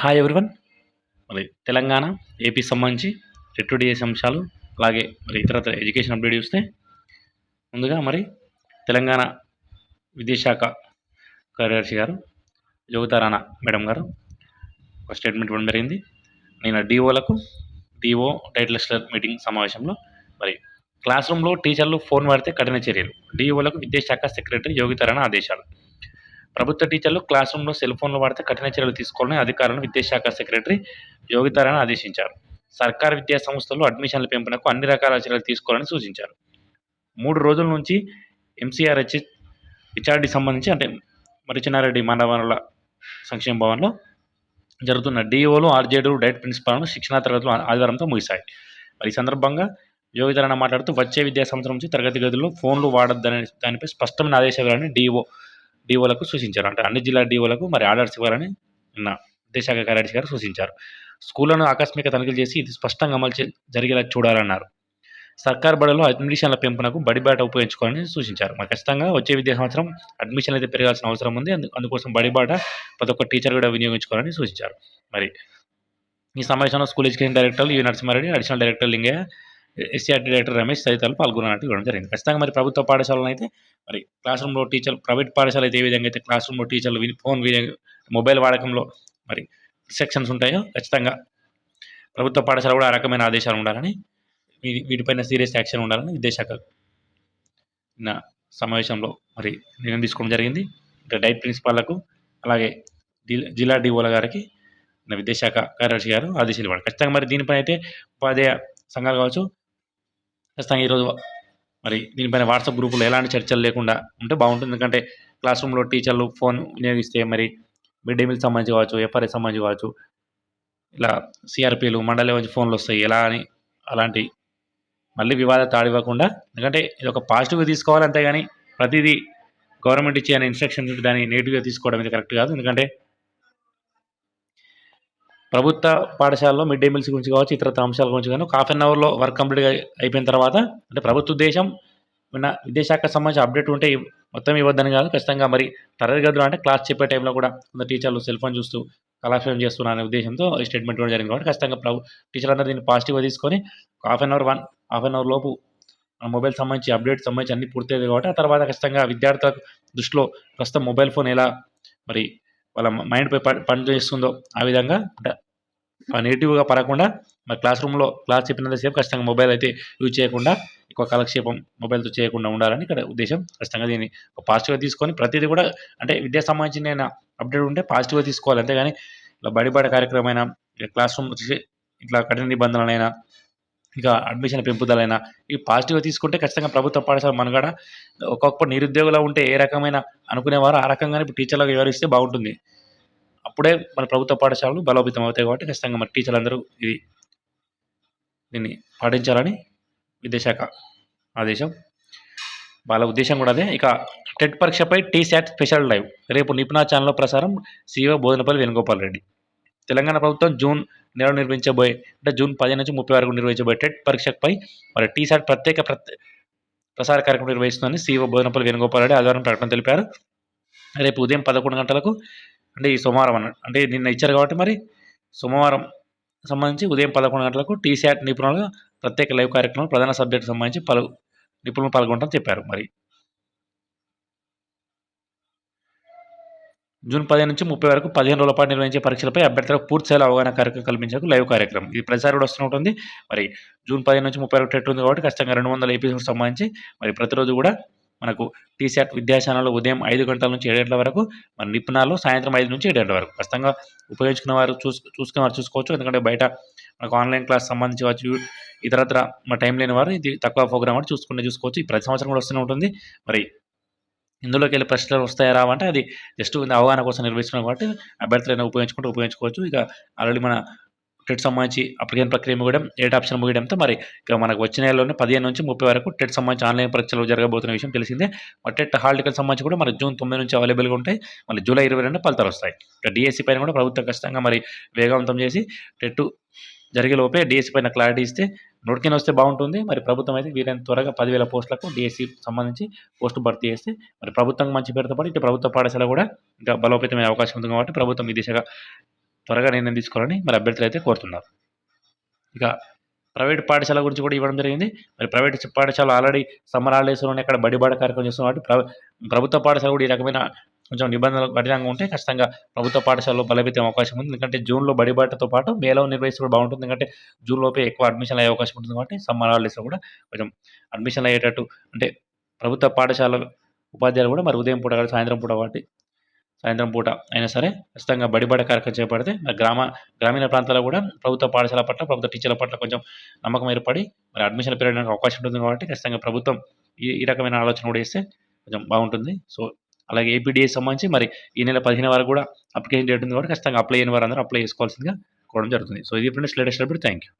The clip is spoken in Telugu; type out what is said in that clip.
హాయ్ ఎవ్రీవన్ మరి తెలంగాణ ఏపీ సంబంధించి టెట్ చేసే అంశాలు అలాగే మరి ఇతరత్ర ఎడ్యుకేషన్ అప్డేట్ చూస్తే ముందుగా మరి తెలంగాణ విద్యాశాఖ కార్యదర్శి గారు యోగితారాణా మేడం గారు ఒక స్టేట్మెంట్ ఇవ్వడం జరిగింది. నేను డిఓలకు డిఓ టైటిలిస్టర్ మీటింగ్ సమావేశంలో మరి క్లాస్ రూమ్లో టీచర్లు ఫోన్ వాడితే కఠిన చర్యలు. డిఓలకు విద్యాశాఖ సెక్రటరీ యోగితారాణ ఆదేశాలు. ప్రభుత్వ టీచర్లు క్లాస్ రూమ్లో సెల్ ఫోన్లు వాడితే కఠిన చర్యలు తీసుకోవాలని అధికారులను విద్యాశాఖ సెక్రటరీ యోగితారాయణ ఆదేశించారు. సర్కారు విద్యా సంస్థల్లో అడ్మిషన్ల పెంపునకు అన్ని రకాల చర్యలు తీసుకోవాలని సూచించారు. మూడు రోజుల నుంచి ఎంసీఆర్హెచ్ హెచ్ఆర్డి సంబంధించి అంటే మరిచినారెడ్డి మానవ వనరుల సంక్షేమ భవన్లో జరుగుతున్న డిఓలు ఆర్జేడు డైట్ ప్రిన్సిపాల్ను శిక్షణా తరగతులు ఆదివారంతో ముగిశాయి. మరి ఈ సందర్భంగా యోగితారాయణ మాట్లాడుతూ వచ్చే విద్యా సంవత్సరం నుంచి తరగతి గదుల్లో ఫోన్లు వాడొద్దనే దానిపై స్పష్టమైన ఆదేశాలని డిఓ డిఓలకు సూచించారు. అంటే అన్ని జిల్లా డిఓలకు మరి ఆర్డర్స్ ఇవ్వాలని నిన్న విద్యాశాఖ కార్యదర్శి గారు సూచించారు. స్కూళ్ళను ఆకస్మిక తనిఖీలు చేసి ఇది స్పష్టంగా అమలు జరిగేలా చూడాలన్నారు. సర్కార్ బడుల్లో అడ్మిషన్ల పెంపునకు బడిబాట ఉపయోగించుకోవాలని సూచించారు. మరి ఖచ్చితంగా వచ్చే విద్యా సంవత్సరం అడ్మిషన్లు అయితే పెరగాల్సిన అవసరం ఉంది. అందుకోసం అందుకోసం బడిబాట ప్రతి ఒక్క టీచర్ కూడా వినియోగించుకోవాలని సూచించారు. మరి ఈ సమావేశంలో స్కూల్ ఎడ్యుకేషన్ డైరెక్టర్లు U Narasimhareddy additional director Lingaiah SCRT director Ramesh తదితరులు పాల్గొన్నట్టు ఇవ్వడం జరిగింది. ఖచ్చితంగా మరి ప్రభుత్వ పాఠశాలలో అయితే మరి క్లాస్ రూమ్లో టీచర్ ప్రైవేట్ పాఠశాల అయితే ఏ విధంగా అయితే క్లాస్ రూమ్లో టీచర్లు ఫోన్ మొబైల్ వాడకంలో మరి సెక్షన్స్ ఉంటాయో ఖచ్చితంగా ప్రభుత్వ పాఠశాల కూడా ఆ రకమైన ఆదేశాలు ఉండాలని వీ- వీటిపైన సీరియస్ యాక్షన్ ఉండాలని విద్యాశాఖ నిన్న సమావేశంలో మరి నిర్ణయం తీసుకోవడం జరిగింది. ఇంకా డైట్ ప్రిన్సిపాల్లకు అలాగే జిల్- జిల్లా డిఓల గారికి విద్యాశాఖ కార్యదర్శి గారు ఆదేశాలు ఇవ్వాలి. ఖచ్చితంగా మరి దీనిపైన అయితే ఉపాధ్యాయ సంఘాలు కావచ్చు ఖచ్చితంగా ఈరోజు మరి దీనిపైన వాట్సాప్ గ్రూపులో ఎలాంటి చర్చలు లేకుండా ఉంటే బాగుంటుంది. ఎందుకంటే క్లాస్ రూమ్లో టీచర్లు ఫోన్ వినియోగిస్తే మరి మిడ్ డే మీల్ సంబంధించి కావచ్చు ఎఫ్ఆర్ఎస్ సంబంధించి కావచ్చు ఇలా సిఆర్పీలు మండలి వచ్చి ఫోన్లు వస్తాయి. ఎలా అని అలాంటి మళ్ళీ వివాద తాడివ్వకుండా ఎందుకంటే ఇది ఒక పాజిటివ్గా తీసుకోవాలి అంతేగాని ప్రతిదీ గవర్నమెంట్ ఇచ్చే ఇన్స్ట్రక్షన్స్ దాన్ని నెగిటివ్గా తీసుకోవడం ఇది కరెక్ట్ కాదు. ఎందుకంటే ప్రభుత్వ పాఠశాలలో మిడ్ డే మీల్స్ గురించి కావచ్చు ఇతర అంశాల గురించి కానీ ఒక హాఫ్ అన్ అవర్లో వర్క్ కంప్లీట్ అయిపోయిన తర్వాత అంటే ప్రభుత్వ ఉద్దేశం మన విద్యాశాఖ సంబంధించి అప్డేట్ ఉంటే మొత్తం ఇవ్వద్దని కాదు ఖచ్చితంగా మరి తరగతి గదిలో అంటే క్లాస్ చెప్పే టైంలో కూడా కొంత టీచర్లు సెల్ ఫోన్ చూస్తూ కళాక్షేపం చేస్తున్నారు అనే ఉద్దేశంతో ఈ స్టేట్మెంట్ ఇవ్వడం జరిగింది కాబట్టి ఖచ్చితంగా ప్రభు టీచర్ అందరూ దీన్ని పాజిటివ్గా తీసుకొని half an hour one half an hour లోపు ఆ మొబైల్ సంబంధించి అప్డేట్ సంబంధించి అన్ని పూర్తయ్యేది కాబట్టి ఆ తర్వాత ఖచ్చితంగా విద్యార్థుల దృష్టిలో ప్రస్తుతం మొబైల్ ఫోన్ ఎలా మరి వాళ్ళ మైండ్పై పని పనిచేస్తుందో ఆ విధంగా అంటే నెగిటివ్గా పడకుండా మరి క్లాస్ రూమ్లో క్లాస్ చెప్పినంతసేపు ఖచ్చితంగా మొబైల్ అయితే యూజ్ చేయకుండా ఎక్కువ కాలక్షేపం మొబైల్తో చేయకుండా ఉండాలని ఇక్కడ ఉద్దేశం. ఖచ్చితంగా దీన్ని పాజిటివ్గా తీసుకొని ప్రతిదీ కూడా అంటే విద్యా సంబంధించిన అప్డేట్ ఉంటే పాజిటివ్గా తీసుకోవాలి. అంతేగాని ఇలా బడిబాట కార్యక్రమం అయినా క్లాస్ రూమ్ ఇట్లా కఠిన నిబంధనలైనా ఇక అడ్మిషన్ పెంపుదలైనా ఈ పాజిటివ్గా తీసుకుంటే ఖచ్చితంగా ప్రభుత్వ పాఠశాల మనుగడ ఒక్కొక్క నిరుద్యోగులు ఉంటే ఏ రకమైన అనుకునేవారు ఆ రకంగానే ఇప్పుడు టీచర్లకు వివరిస్తే బాగుంటుంది. అప్పుడే మన ప్రభుత్వ పాఠశాలలు బలోపేతం అవుతాయి కాబట్టి ఖచ్చితంగా మన టీచర్లందరూ ఇది దీన్ని పాటించాలని విద్యాశాఖ ఆదేశం. వాళ్ళ ఉద్దేశం కూడా అదే. ఇక టెట్ పరీక్షపై టీశాట్ స్పెషల్ లైవ్. రేపు నిపుణా ఛానల్లో ప్రసారం. సీఓ బోధనపల్లి వేణుగోపాల్ రెడ్డి. తెలంగాణ ప్రభుత్వం జూన్ నెలలో నిర్వహించబోయే అంటే జూన్ పది నుంచి ముప్పై వరకు నిర్వహించబోయే టెట్ పరీక్షపై మరి టీసాట్ ప్రత్యేక ప్రత్యే ప్రసార కార్యక్రమం నిర్వహిస్తుందని సీఓ బోధనపల్లి వేణుగోపాల్ రెడ్డి ఆదివారం ప్రకటన తెలిపారు. రేపు ఉదయం పదకొండు గంటలకు అంటే ఈ సోమవారం అన్న అంటే నిన్న ఇచ్చారు కాబట్టి మరి సోమవారం సంబంధించి ఉదయం పదకొండు గంటలకు టీశాట్ నిపుణులు ప్రత్యేక లైవ్ కార్యక్రమం ప్రధాన సబ్జెక్టు సంబంధించి పలు నిపుణులు పాల్గొంటారని చెప్పారు మరి. జూన్ పదిహేను నుంచి ముప్పై వరకు పదిహేను రోజుల పాటు నిర్వహించే పరీక్షలపై అభ్యర్థులకు పూర్తిస్థాయిలో అవగాహన కార్యక్రమం కల్పించకు లైవ్ కార్యక్రమం. ఇది ప్రతిసారి కూడా వస్తూ ఉంటుంది. మరి జూన్ పదిహేను నుంచి ముప్పై వరకు టెట్ ఉంది కాబట్టి ఖచ్చితంగా రెండు వందల ఎపిసోడ్ సంబంధించి మరి ప్రతిరోజు కూడా మనకు టీసెట్ విద్యాశాలలో ఉదయం ఐదు గంటల నుంచి ఏడు గంటల వరకు మరి నిపుణాలు సాయంత్రం ఐదు నుంచి ఏడు గంటల వరకు. ఖచ్చితంగా ఉపయోగించుకున్న వారు చూసు చూసుకున్న వారు చూసుకోవచ్చు. ఎందుకంటే బయట మనకు ఆన్లైన్ క్లాస్ సంబంధించి వచ్చి ఇతరత్ర మన టైం లేని వారు ఇది తక్కువ ప్రోగ్రామ్ అంటే చూసుకుంటే చూసుకోవచ్చు. ఈ ప్రతి సంవత్సరం కూడా వస్తూనే ఉంటుంది. మరి ఇందులోకి వెళ్ళి ప్రశ్నలు వస్తాయా రావంటే అంటే అది జస్ట్ అవగాహన కోసం నిర్వహిస్తున్నాం కాబట్టి అభ్యర్థులైనా ఉపయోగించుకుంటూ ఉపయోగించుకోవచ్చు. ఇక ఆల్రెడీ మన టెట్ సంబంధించి అప్లికేషన్ ప్రక్రియ ముగియడం డేట్ ఆప్షన్ ముగియడంతో మరి ఇక మనకు వచ్చిన నెలలోనే పదిహేను నుంచి ముప్పై వరకు టెట్ సంబంధించి ఆన్లైన్ పరీక్షలు జరగబోతున్న విషయం తెలిసిందే. మరి టెట్ హాల్టికల్ సంబంధించి కూడా మరి జూన్ తొమ్మిది నుంచి అవైలబుల్గా ఉంటాయి. మళ్ళీ జూలై ఇరవై రెండు ఫలితాలు వస్తాయి. ఇక డిఎస్సి పైన కూడా ప్రభుత్వం ఖచ్చితంగా మరి వేగవంతం చేసి టెట్ జరిగే లోపే డిఎస్సి పైన క్లారిటీ ఇస్తే నోటికిన వస్తే బాగుంటుంది. మరి ప్రభుత్వం అయితే వీలైన త్వరగా పదివేల పోస్టులకు డిఎస్సి సంబంధించి పోస్టు భర్తీ చేస్తే మరి ప్రభుత్వం మంచి పేరుతో పాటు ఇటు ప్రభుత్వ పాఠశాల కూడా ఇంకా బలోపేతమైన అవకాశం ఉంది కాబట్టి ప్రభుత్వం ఈ దిశగా త్వరగా నిర్ణయం తీసుకోవాలని మరి అభ్యర్థులు అయితే కోరుతున్నారు. ఇక ప్రైవేట్ పాఠశాల గురించి కూడా ఇవ్వడం జరిగింది. మరి ప్రైవేట్ పాఠశాల ఆల్రెడీ సమ్మర్ హాలిడేస్లోనే అక్కడ బడిబాడ కార్యక్రమం చేస్తున్నారు కాబట్టి ప్రభుత్వ పాఠశాల కూడా ఈ రకమైన కొంచెం నిబంధనలు కఠినంగా ఉంటే ఖచ్చితంగా ప్రభుత్వ పాఠశాలలో బలపడే అవకాశం ఉంది. ఎందుకంటే జూన్లో బడిబాటతో పాటు మేలో నిర్వహిస్తే కూడా బాగుంటుంది. ఎందుకంటే జూన్లోపే ఎక్కువ అడ్మిషన్ అయ్యే అవకాశం ఉంటుంది కాబట్టి సమ్మర్ హాలిడేస్లో కూడా కొంచెం అడ్మిషన్ అయ్యేటట్టు అంటే ప్రభుత్వ పాఠశాల ఉపాధ్యాయులు కూడా మరి ఉదయం పూట కాదు సాయంత్రం పూట కాబట్టి సాయంత్రం పూట అయినా సరే ఖచ్చితంగా బడిబడ కార్యక్రమం చేపడితే మరి గ్రామ గ్రామీణ ప్రాంతాల్లో కూడా ప్రభుత్వ పాఠశాల పట్ల ప్రభుత్వ టీచర్ల పట్ల కొంచెం నమ్మకం ఏర్పడి మరి అడ్మిషన్ పెరగడానికి అవకాశం ఉంటుంది కాబట్టి ఖచ్చితంగా ప్రభుత్వం ఈ ఈ రకమైన ఆలోచన కూడా చేస్తే కొంచెం బాగుంటుంది. సో అలాగే ఏపీడీఏ సంబంధించి మరి ఈ నెల పదిహేను వరకు కూడా అప్లికేషన్ డేట్ ఉంది కాబట్టి ఖచ్చితంగా అప్లై అయిన వారు అందరూ అప్లై చేసుకోవాల్సిందిగా కోవడం జరుగుతుంది. సో ఇది friends latest update thank you